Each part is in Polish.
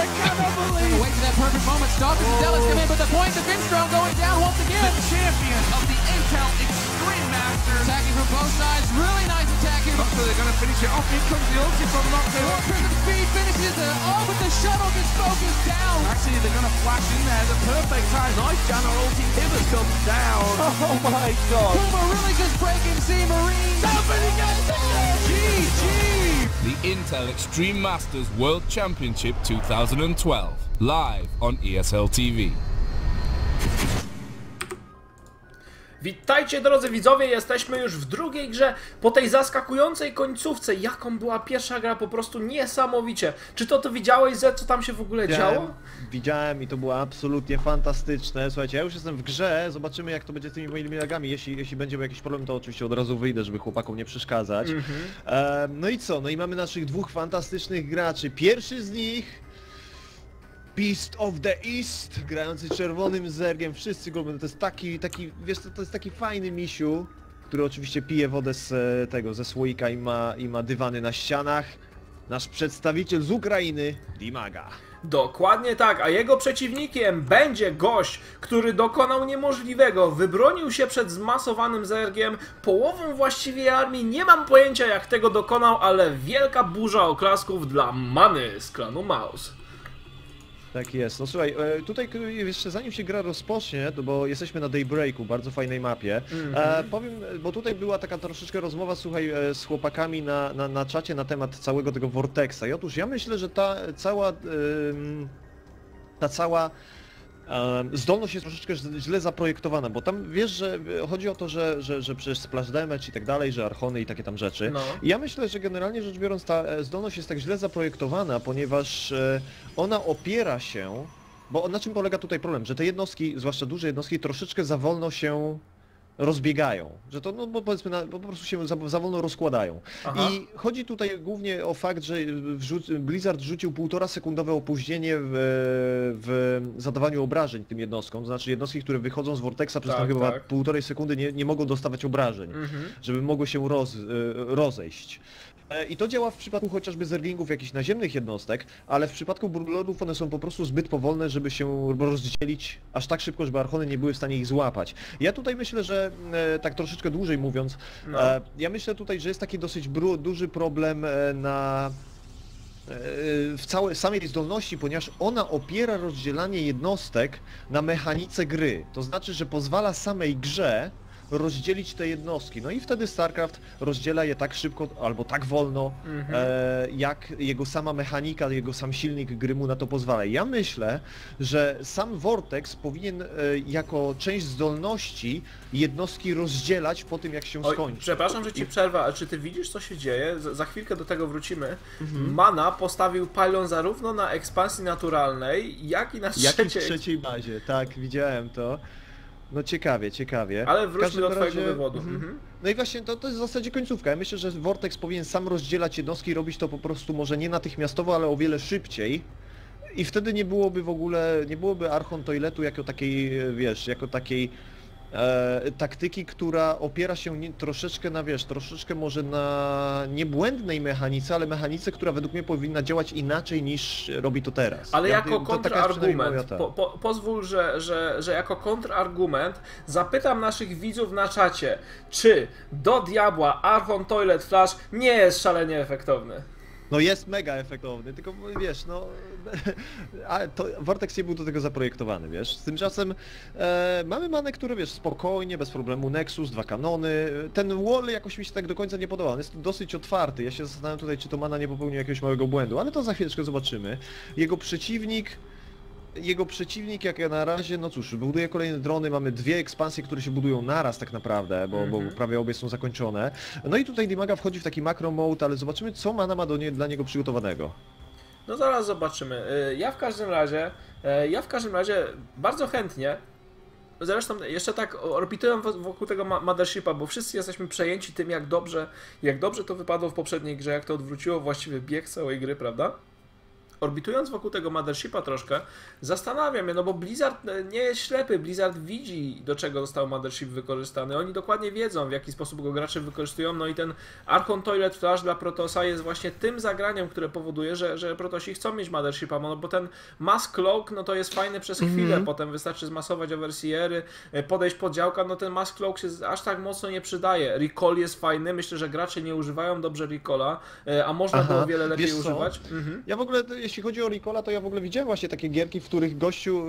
I cannot believe Wait for that perfect moment. Stalkers and Dallas come in, but the point, the Finstrom going down once again. the champion of the Intel Extreme Masters. Attacking from both sides. Really nice attack here. Looks like they're going to finish it off. Here comes the ulti from Noctis. More Prism Speed finishes it. Oh, but the shuttle gets focused down. Actually, they're going to flash in there. The perfect time. Nice Janna ulti. Hivers comes down. Oh my god. Puma really just breaking C Marine. Somebody gets it! GG! The Intel Extreme Masters World Championship 2012, live on ESL TV. Witajcie drodzy widzowie, jesteśmy już w drugiej grze po tej zaskakującej końcówce. Jaką była pierwsza gra, po prostu niesamowicie. Czy to to widziałeś, Z, co tam się w ogóle działo? Widziałem, widziałem i to było absolutnie fantastyczne. Słuchajcie, ja już jestem w grze, zobaczymy jak to będzie z tymi moimi lagami. Jeśli, jeśli będzie jakiś problem, to oczywiście od razu wyjdę, żeby chłopakom nie przeszkadzać. E, no i co? No i mamy naszych dwóch fantastycznych graczy. Pierwszy z nich... Beast of the East, grający czerwonym zergiem, wszyscy go. To jest taki, taki, wiesz, to, jest taki fajny misiu, który oczywiście pije wodę z e, tego, ze słoika i ma, i ma dywany na ścianach. Nasz przedstawiciel z Ukrainy, Dimaga. Dokładnie tak, a jego przeciwnikiem będzie gość, który dokonał niemożliwego, wybronił się przed zmasowanym zergiem, połową właściwie armii, nie mam pojęcia jak tego dokonał, ale wielka burza oklasków dla Many z klanu Maus. Tak jest. No słuchaj, e, tutaj k- jeszcze zanim się gra rozpocznie, to bo jesteśmy na Daybreaku, bardzo fajnej mapie, e, powiem, bo tutaj była taka troszeczkę rozmowa, słuchaj, e, z chłopakami na, na, na czacie na temat całego tego Vortexa. I otóż ja myślę, że ta cała, em, ta cała zdolność jest troszeczkę źle- zaprojektowana, bo tam wiesz, że e, chodzi o to, że, że, że przecież splash damage i tak dalej, że archony i takie tam rzeczy. No. I Ja myślę, że generalnie rzecz biorąc ta e, zdolność jest tak źle zaprojektowana, ponieważ e, ona opiera się, bo na czym polega tutaj problem, że te jednostki, zwłaszcza duże jednostki, troszeczkę za wolno się rozbiegają, że to no bo powiedzmy na, po prostu się za, za wolno rozkładają. Aha. I chodzi tutaj głównie o fakt, że wrzuc, Blizzard rzucił półtora sekundowe opóźnienie w, w zadawaniu obrażeń tym jednostkom, to znaczy jednostki, które wychodzą z Vortexa przez Tak, tam chyba tak. półtorej sekundy nie, nie mogą dostawać obrażeń, żeby mogły się roz, e, rozejść. E, I to działa w przypadku chociażby zerglingów jakichś naziemnych jednostek, ale w przypadku burlordów one są po prostu zbyt powolne, żeby się rozdzielić aż tak szybko, żeby archony nie były w stanie ich złapać. Ja tutaj myślę, że e, tak troszeczkę dłużej mówiąc, No. e, ja myślę tutaj, że jest taki dosyć duży problem na w całej samej zdolności, ponieważ ona opiera rozdzielanie jednostek na mechanice gry. To znaczy, że pozwala samej grze rozdzielić te jednostki. No i wtedy StarCraft rozdziela je tak szybko albo tak wolno, e, jak jego sama mechanika, jego sam silnik gry mu na to pozwala. Ja myślę, że sam Vortex powinien e, jako część zdolności jednostki rozdzielać po tym, jak się Oj, skończy. przepraszam, że ci przerwę, ale czy ty widzisz, co się dzieje? Z- Za chwilkę do tego wrócimy. Mhm. Mana postawił pylon zarówno na ekspansji naturalnej, jak i na Jak i w trzeciej. trzeciej bazie, tak, widziałem to. No ciekawie, ciekawie. Ale wróćmy do twojego razie- wywodu. Mhm. Mhm. No i właśnie to, to jest w zasadzie końcówka. Ja myślę, że Vortex powinien sam rozdzielać jednostki, robić to po prostu może nie natychmiastowo, ale o wiele szybciej. I wtedy nie byłoby w ogóle, nie byłoby Archon Toiletu jako takiej, wiesz, jako takiej e, taktyki, która opiera się nie, troszeczkę na, wiesz, troszeczkę może na niebłędnej mechanice, ale mechanice, która według mnie powinna działać inaczej niż robi to teraz. Ale Ja jako moja kontrargument, po, po, pozwól, że, że, że jako kontrargument zapytam naszych widzów na czacie, czy do diabła Archon Toilet Flash nie jest szalenie efektowny? No jest mega efektowny, tylko wiesz, no... A to Vortex nie był do tego zaprojektowany, wiesz. Tymczasem e, mamy manę, które wiesz, spokojnie, bez problemu, Nexus, dwa kanony. Ten wall jakoś mi się tak do końca nie podobał, on jest dosyć otwarty. Ja się zastanawiam tutaj, czy to mana nie popełnił jakiegoś małego błędu, ale to za chwileczkę zobaczymy. Jego przeciwnik... Jego przeciwnik jak na razie, no cóż, buduje kolejne drony, mamy dwie ekspansje, które się budują naraz tak naprawdę, bo, bo prawie obie są zakończone. No i tutaj Dimaga wchodzi w taki macro mode, ale zobaczymy co mana ma do nie, dla niego przygotowanego. No zaraz zobaczymy. Y, Ja w każdym razie, y, ja w każdym razie bardzo chętnie, zresztą jeszcze tak orbituję wo- wokół tego Mothershipa, bo wszyscy jesteśmy przejęci tym, jak dobrze, jak dobrze to wypadło w poprzedniej grze, jak to odwróciło właściwy bieg całej gry, prawda? Orbitując wokół tego Mothershipa troszkę, zastanawiam się, no bo Blizzard e, nie jest ślepy, Blizzard widzi do czego został Mothership wykorzystany, oni dokładnie wiedzą w jaki sposób go gracze wykorzystują, no i ten Archon Toilet Flash dla Protosa jest właśnie tym zagraniem, które powoduje, że, że Protosi chcą mieć Mothershipa, no bo ten Mass Cloak, no to jest fajny przez chwilę, potem wystarczy zmasować overseery, e, podejść pod działka, no ten Mass Cloak się aż tak mocno nie przydaje. Recall jest fajny, myślę, że gracze nie używają dobrze Recola, e, a można Aha, było wiele lepiej używać. Mhm. Ja w ogóle, to jeśli chodzi o Ricola, to ja w ogóle widziałem właśnie takie gierki, w których gościu,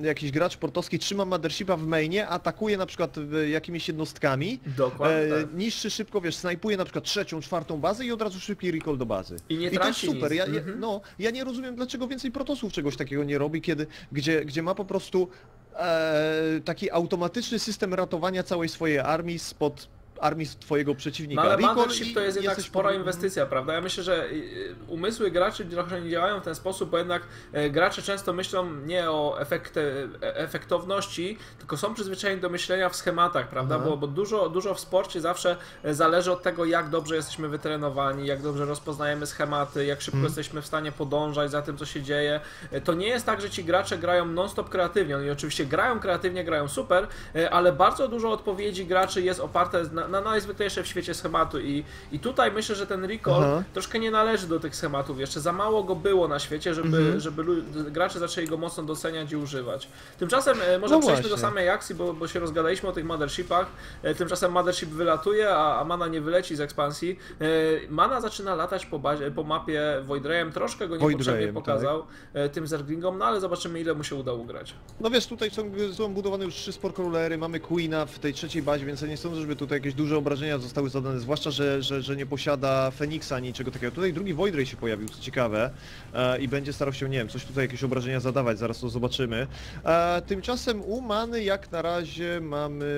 yy, jakiś gracz portowski trzyma Mothershipa w mainie, atakuje na przykład y, jakimiś jednostkami, Dokładnie e, tak. niszczy szybko, wiesz, snajpuje na przykład trzecią, czwartą bazę i od razu szybki recall do bazy. I nie to jest super, ja, ja, Mhm. no, ja nie rozumiem dlaczego więcej protosów czegoś takiego nie robi, kiedy, gdzie, gdzie ma po prostu e, taki automatyczny system ratowania całej swojej armii spod armii twojego przeciwnika. No ale Mothership to jest jednak spora inwestycja, prawda? Ja myślę, że y, umysły graczy trochę nie działają w ten sposób, bo jednak e, gracze często myślą nie o efekte, e- efektowności, tylko są przyzwyczajeni do myślenia w schematach, prawda? Aha. Bo, bo dużo, dużo w sporcie zawsze e, zależy od tego, jak dobrze jesteśmy wytrenowani, jak dobrze rozpoznajemy schematy, jak szybko Mhm. jesteśmy w stanie podążać za tym, co się dzieje. To nie jest tak, że ci gracze grają non-stop kreatywnie. Oni oczywiście grają kreatywnie, grają super, ale bardzo dużo odpowiedzi graczy jest oparte na, na najzwyklejsze w świecie schematu i, i tutaj myślę, że ten recall Aha. troszkę nie należy do tych schematów. Jeszcze za mało go było na świecie, żeby, Mhm. żeby gracze zaczęli go mocno doceniać i używać. Tymczasem e, może No przejdźmy do właśnie. samej akcji, bo, bo się rozgadaliśmy o tych Mothershipach. E, Tymczasem Mothership wylatuje, a, a Mana nie wyleci z ekspansji. E, Mana zaczyna latać po, bazie, po mapie Void Rayem, troszkę go niepotrzebnie Rayem, pokazał e, tym Zerglingom, no ale zobaczymy ile mu się uda ugrać. No wiesz, tutaj są, są budowane już trzy sporkrolery, mamy Queena w tej trzeciej bazie, więc ja nie sądzę, żeby tutaj jakieś duże obrażenia zostały zadane, zwłaszcza, że, że, że nie posiada Feniksa ani niczego takiego. Tutaj drugi Void Ray się pojawił, co ciekawe, e, i będzie starał się, nie wiem, coś tutaj jakieś obrażenia zadawać, zaraz to zobaczymy. E, tymczasem u Many jak na razie mamy...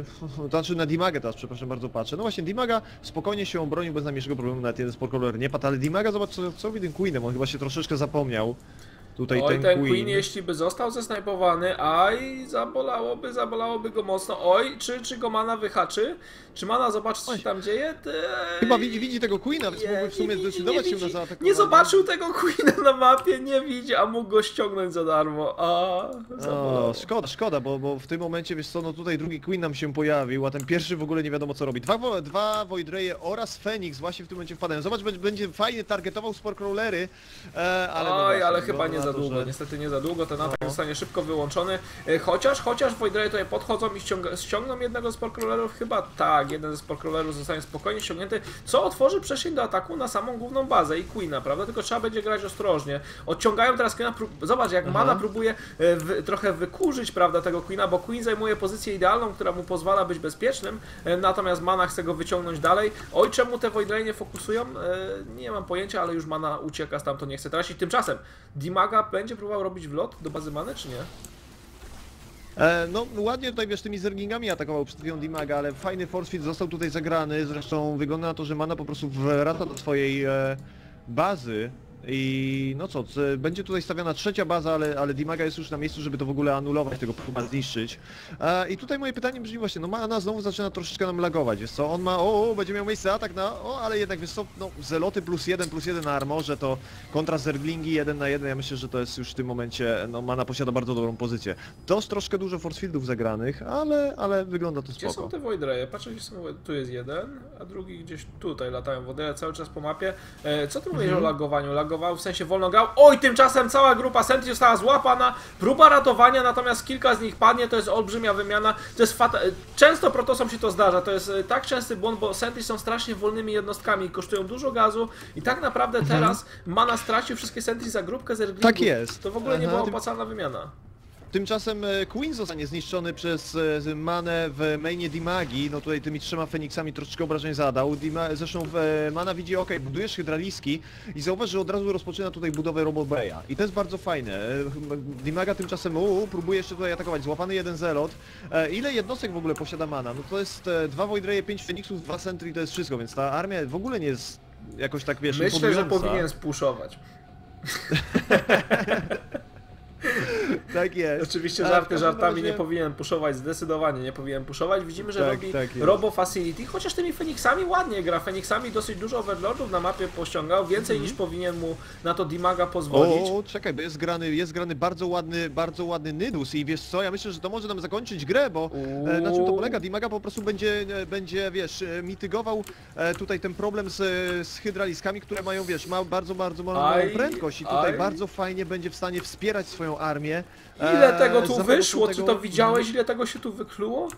Znaczy na Dimagę teraz, przepraszam bardzo, patrzę. No właśnie, Dimaga spokojnie się obronił bez najmniejszego problemu, nawet jeden sporkroler nie padł, ale Dimaga, zobacz co, co tym Queenem, on chyba się troszeczkę zapomniał. Tutaj Oj, ten, ten Queen. Queen, jeśli by został zesnajpowany, aj, zabolałoby, zabolałoby go mocno. Oj, czy, czy go Mana wyhaczy? Czy Mana zobaczy, co się tam dzieje? Ty... Chyba widzi, widzi tego Queena, więc mógłby w sumie zdecydować nie się na zaatakowanie. Nie zobaczył tego Queena na mapie, nie widzi, a mógł go ściągnąć za darmo. A. O, szkoda, szkoda, bo, bo w tym momencie, wiesz co, no tutaj drugi Queen nam się pojawił, a ten pierwszy w ogóle nie wiadomo co robi. Dwa, dwa oraz Phoenix właśnie w tym momencie wpadają. Zobacz, będzie, fajnie targetował Sporcrawlery, e, ale no Oj, właśnie, ale wygląda chyba nie na za długo, że- niestety nie za długo, ten atak No. zostanie szybko wyłączony. E, Chociaż, chociaż Voidray tutaj podchodzą i ściąga, ściągną jednego z Sporcrawlerów, chyba tak, jeden ze Sporcrawlerów zostanie spokojnie ściągnięty, co otworzy przestrzeń do ataku na samą główną bazę i Queena, prawda? Tylko trzeba będzie grać ostrożnie. Odciągają teraz Queena, zobacz jak Mana próbuje e, wy, trochę wykurzyć, prawda, tego Queena, bo Queen zajmuje pozycję idealną, która mu pozwala być bezpiecznym, e, natomiast Mana chce go wyciągnąć dalej. Oj, czemu te Voidray nie fokusują? Nie mam pojęcia, ale już Mana ucieka stamtąd, nie chce tracić. Tymczasem Dimaga będzie próbował robić wlot do bazy Many, czy nie? E, no ładnie tutaj wiesz tymi zergingami atakował przed chwilą Dimaga, ale fajny force feed został tutaj zagrany, zresztą wygląda na to, że Mana po prostu wraca do swojej e, bazy i no co, będzie tutaj stawiana trzecia baza, ale, ale Dimaga jest już na miejscu, żeby to w ogóle anulować, tego próba zniszczyć. E, I tutaj moje pytanie brzmi właśnie, no Mana znowu zaczyna troszeczkę nam lagować, wiesz co, on ma, o, o będzie miał miejsce atak na, o, ale jednak wiesz co, no zeloty plus jeden, plus jeden na armorze, to kontra zerglingi jeden na jeden, ja myślę, że to jest już w tym momencie, no Mana posiada bardzo dobrą pozycję. Dość troszkę dużo force fieldów zagranych, ale, ale wygląda to Gdzie są spoko. te Voidraye? Patrzę, gdzie są, tu jest jeden, a drugi gdzieś tutaj latają Voidraye cały czas po mapie. E, co ty mówisz Mhm. o lagowaniu? W sensie wolno grał? Oj, tymczasem cała grupa Sentry została złapana, próba ratowania, natomiast kilka z nich padnie, to jest olbrzymia wymiana, to jest fata... Często Protosom się to zdarza, to jest e, tak częsty błąd, bo Sentry są strasznie wolnymi jednostkami, kosztują dużo gazu. I tak naprawdę teraz Mana stracił wszystkie Sentry za grupkę z Tak jest. To w ogóle nie była opłacalna wymiana. Tymczasem e, Queen zostanie zniszczony przez e, Manę w mainie Dimagi, no tutaj tymi trzema Feniksami troszeczkę obrażeń zadał. Dima, zresztą e, Mana widzi, ok, budujesz hydraliski i zauważ, że od razu rozpoczyna tutaj budowę Robobeya. I to jest bardzo fajne. Dimaga tymczasem u, próbuje jeszcze tutaj atakować, złapany jeden zelot. Ile jednostek w ogóle posiada Mana? No to jest dwa Void Raye, pięć Feniksów, dwa Sentry i to jest wszystko, więc ta armia w ogóle nie jest jakoś tak, wiesz, Myślę, że powinien spuszować. Tak jest. Oczywiście żarty żartami, razie- nie powinienem puszować, zdecydowanie nie powinienem puszować. Widzimy, że Tak, robi tak. Robo Facility, chociaż tymi Feniksami ładnie gra. Feniksami dosyć dużo Overlordów na mapie pościągał, więcej niż powinien mu na to Dimaga pozwolić. Mhm. O, czekaj, bo jest grany, jest grany bardzo ładny, bardzo ładny Nidus i wiesz co, ja myślę, że to może nam zakończyć grę, bo e, na czym to polega? Dimaga po prostu będzie, e, będzie wiesz, e, mitygował e, tutaj ten problem z, z hydraliskami, które mają, wiesz, ma bardzo, bardzo małą Aj, prędkość i tutaj aj. bardzo fajnie będzie w stanie wspierać swoją armię. Ile tego za tu wyszło? Czy tego- to widziałeś? Ile tego się tu wykluło?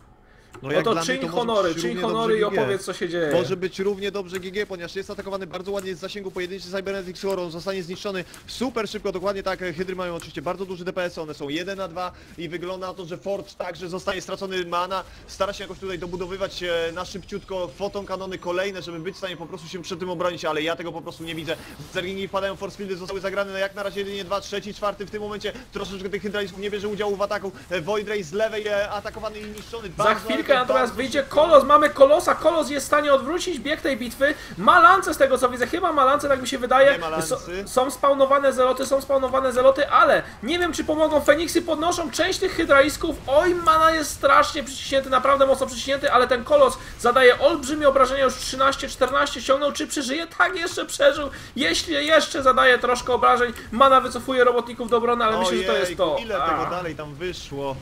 No, No to czyń honory, czyń honory i opowiedz co się dzieje. Może być równie dobrze GG, ponieważ jest atakowany bardzo ładnie z zasięgu pojedynczy Cybernetics Horror, zostanie zniszczony super szybko, dokładnie tak. Hydry mają oczywiście bardzo duży DPS, one są 1 na 2 i wygląda na to, że Forge także zostanie stracony mana. Stara się jakoś tutaj dobudowywać e, na szybciutko foton kanony kolejne, żeby być w stanie po prostu się przed tym obronić, ale ja tego po prostu nie widzę. Zergingi wpadają, force fieldy zostały zagrane na jak na razie jedynie 2, trzeci, czwarty w tym momencie. Troszeczkę tych hydralisków nie bierze udziału w ataku. E, Void Ray z lewej e, atakowany i niszczony. Za Bardzo, chwilkę natomiast wyjdzie. Kolos, mamy Kolosa, Kolos jest w stanie odwrócić bieg tej bitwy, ma lance z tego co widzę, chyba ma lance, tak mi się wydaje. So- są spawnowane zeloty, są spawnowane zeloty, ale nie wiem czy pomogą, Feniksy podnoszą część tych hydralisków, oj mana jest strasznie przyciśnięty, naprawdę mocno przyciśnięty, ale ten Kolos zadaje olbrzymie obrażenia, już 13-14 ściągnął, czy przeżyje? Tak, jeszcze przeżył, jeśli jeszcze zadaje troszkę obrażeń, mana wycofuje robotników do obrony, ale myślę, że to jest to. Ile A. tego dalej tam wyszło?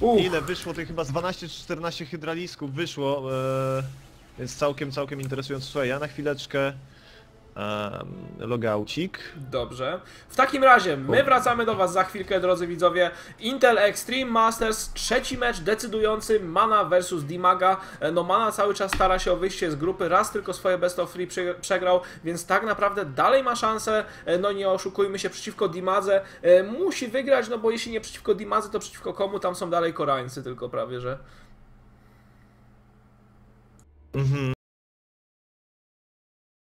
Uff. Ile wyszło? Tych chyba z 12 czy 14 hydralisków wyszło. E, więc całkiem, całkiem interesujące. Słuchaj, ja na chwileczkę logaucik. Dobrze. W takim razie my wracamy do Was za chwilkę, drodzy widzowie. Intel Extreme Masters, trzeci mecz decydujący Mana versus Dimaga. E, No Mana cały czas stara się o wyjście z grupy, raz tylko swoje best of prze- przegrał, więc tak naprawdę dalej ma szansę. E, No nie oszukujmy się, przeciwko Dimadze e, musi wygrać, no bo jeśli nie przeciwko Dimadze, to przeciwko komu? Tam są dalej Koreańcy tylko prawie, że. Mhm.